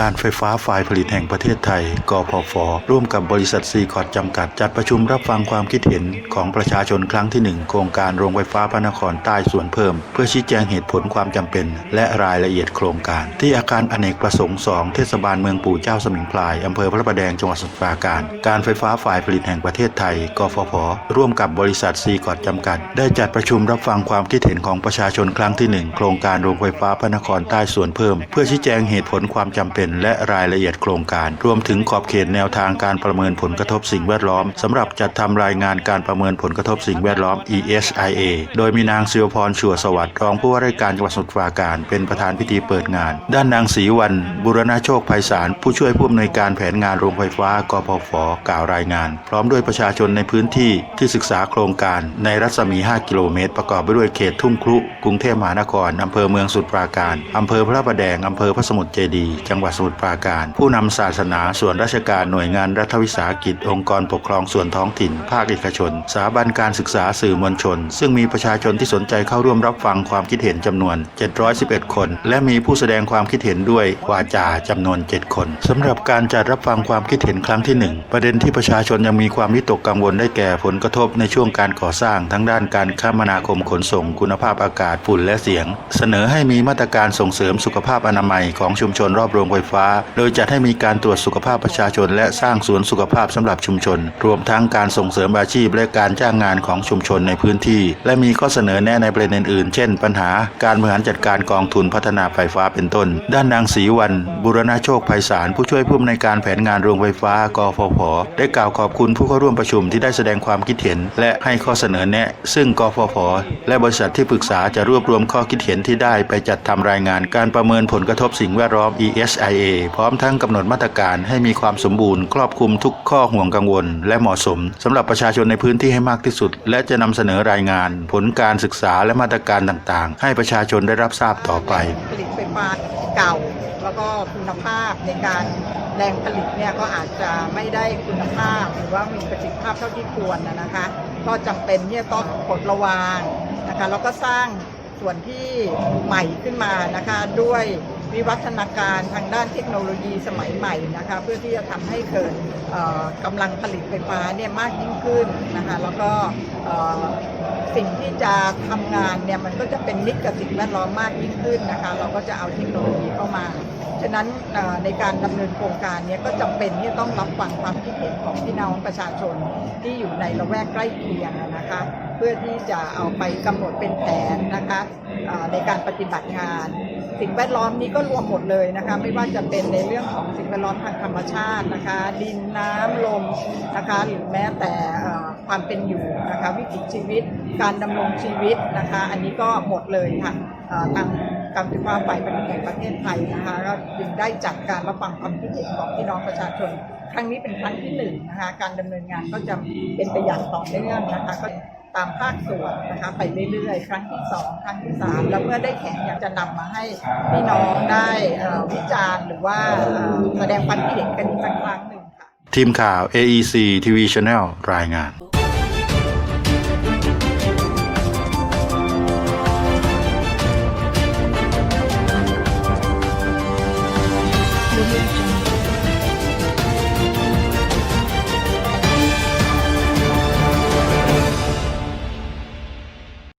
การไฟฟ้าฝ่ายผลิตแห่งประเทศไทย กพฟ ร่วมกับบริษัทซีคอร์ดจำกัด จัดประชุมรับฟังความคิดเห็นของประชาชนครั้งที่ 1 โครงการโรงไฟฟ้าพระนครใต้ส่วนเพิ่ม เพื่อชี้แจงเหตุผลความจำเป็น และรายละเอียดโครงการ ที่อาคารอเนกประสงค์ 2 เทศบาลเมืองปู่เจ้าสมิงพรายอำเภอพระประแดงจังหวัดสมุทรปราการ การไฟฟ้าฝ่ายผลิตแห่งประเทศไทย กฟผ ร่วมกับบริษัทซีคอร์ดจำกัด ได้จัดประชุมรับฟังความคิดเห็นของประชาชนครั้งที่ 1 โครงการโรงไฟฟ้าพระนครใต้ส่วนเพิ่ม เพื่อชี้แจงเหตุผลความจำเป็นและรายละเอียดโครงการ รวมถึงขอบเขตแนวทางการประเมินผลกระทบสิ่งแวดล้อมสำหรับจัดทำรายงานการประเมินผลกระทบสิ่งแวดล้อม ESIA โดยมีนางศิวพรชัวสวัสดิ์รองผู้ว่าราชการจังหวัดสมุทรปราการ เป็นประธานพิธีเปิดงาน ด้านนางศรีวัน บุรณโชคไพศาลผู้ช่วยผู้อำนวยการแผนงานโรงไฟฟ้ากพฟกล่าวรายงาน พร้อมด้วยประชาชนในพื้นที่ที่ศึกษาโครงการ ในรัศมี 5 กิโลเมตร ประกอบไปด้วยเขตทุ่งครุกรุงเทพมหานครอำเภอเมืองสุทรปราการอำเภอพระประแดงอำเภอพระสมุทรเจดีย์จังหวัดสมุทรปราการ ผู้นำศาสนาส่วนราชการหน่วยงานรัฐวิสาหกิจ องค์กรปกครองส่วนท้องถิ่น ภาคเอกชน สถาบันการศึกษาสื่อมวลชน ซึ่งมีประชาชนที่สนใจเข้าร่วมรับฟังความคิดเห็นจำนวน 711 คน และมีผู้แสดงความคิดเห็นด้วยวาจาจำนวน 7 คนสำหรับการจัดรับฟังความคิดเห็นครั้งที่ 1 ประเด็นที่ประชาชนยังมีความวิตกกังวลได้แก่ผลกระทบในช่วงการก่อสร้างทั้งด้านการคมนาคมขนส่งคุณภาพอากาศฝุ่นและเสียง เสนอให้มีมาตรการส่งเสริมสุขภาพอนามัยของชุมชนรอบโรงไฟฟ้า โดยจัดให้มีการตรวจสุขภาพประชาชน และสร้างสวนสุขภาพสำหรับชุมชน รวมทั้งการส่งเสริมอาชีพและการจ้างงานของชุมชนในพื้นที่ และมีข้อเสนอแนะในประเด็นอื่นๆ เช่น ปัญหาการบริหารจัดการกองทุนพัฒนาไฟฟ้าเป็นต้น ด้านนางศรีวัน บุรณโชคไพศาลผู้ช่วยผู้อำนวยการแผนงานโรงไฟฟ้ากฟผได้กล่าวขอบคุณผู้เข้าร่วมประชุมที่ได้แสดงความคิดเห็น และให้ข้อเสนอแนะ ซึ่งกฟผและบริษัทที่ปรึกษาจะรวบรวมข้อคิดเห็นที่ได้ไปจัดทำรายงานการประเมินผลกระทบสิ่งแวดล้อม ESI IA พร้อมทั้งกำหนดมาตรการให้มีความสมบูรณ์ ครอบคลุมทุกข้อห่วงกังวล และเหมาะสมสำหรับประชาชนในพื้นที่ให้มากที่สุด และจะนำเสนอรายงาน ผลการศึกษาและมาตรการต่างๆ ให้ประชาชนได้รับทราบต่อไป ผลิตไฟฟ้าเก่า แล้วก็คุณภาพในการแรงผลิตเนี่ยก็อาจจะไม่ได้คุณภาพ หรือว่ามีประสิทธิภาพเท่าที่ควรนะนะคะ ก็จำเป็นที่จะต้องปลดระวางนะคะแล้วก็สร้างส่วนที่ใหม่ขึ้นมานะคะด้วย วิวัฒนาการทางด้านเทคโนโลยีสมัยใหม่นะคะเพื่อที่จะทำให้เกิดเอ่อกำลังผลิตไฟฟ้าเนี่ยมากยิ่งขึ้นนะคะแล้วก็สิ่งที่จะทำงานเนี่ยมันก็จะเป็นมิตรกับสิ่งแวดล้อมมากยิ่งขึ้นนะคะเราก็จะเอาเทคโนโลยีเข้ามาฉะนั้นในการดำเนินโครงการเนี้ก็จำเป็นที่ต้องรับฟังความคิดเห็นของพี่น้องประชาชนที่อยู่ในละแวกใกล้เคียงนะคะ เพื่อที่จะเอาไปกำหนดเป็นแผนนะคะในการปฏิบัติงาน สิ่งแวดล้อมนี้ก็รวมหมดเลยนะคะ ไม่ว่าจะเป็นในเรื่องของสิ่งแวดล้อมทางธรรมชาตินะคะ ดินน้ำลมนะคะหรือแม้แต่ความเป็นอยู่นะคะวิถีชีวิต การดำรงชีวิตนะคะ อันนี้ก็หมดเลยค่ะทางการไฟฟ้าฝ่ายผลิตแห่งประเทศไทยนะคะก็จึงได้จัดการรับฟังความคิดเห็นของพี่น้องประชาชน ครั้งนี้เป็นครั้งที่หนึ่งนะคะการดำเนินงานก็จะเป็นไปอย่างต่อเนื่องนะคะก็ ตามภาคส่วนนะคะไปเรื่อยๆ ครั้งที่สองครั้งที่สามแล้วเมื่อได้แข่งอยากจะนำมาให้พี่น้องได้วิจารณ์หรือว่าแสดงความคิดเห็นกันกสักครั้งหนึ่งค่ะ ทีมข่าว AEC TV Channel รายงาน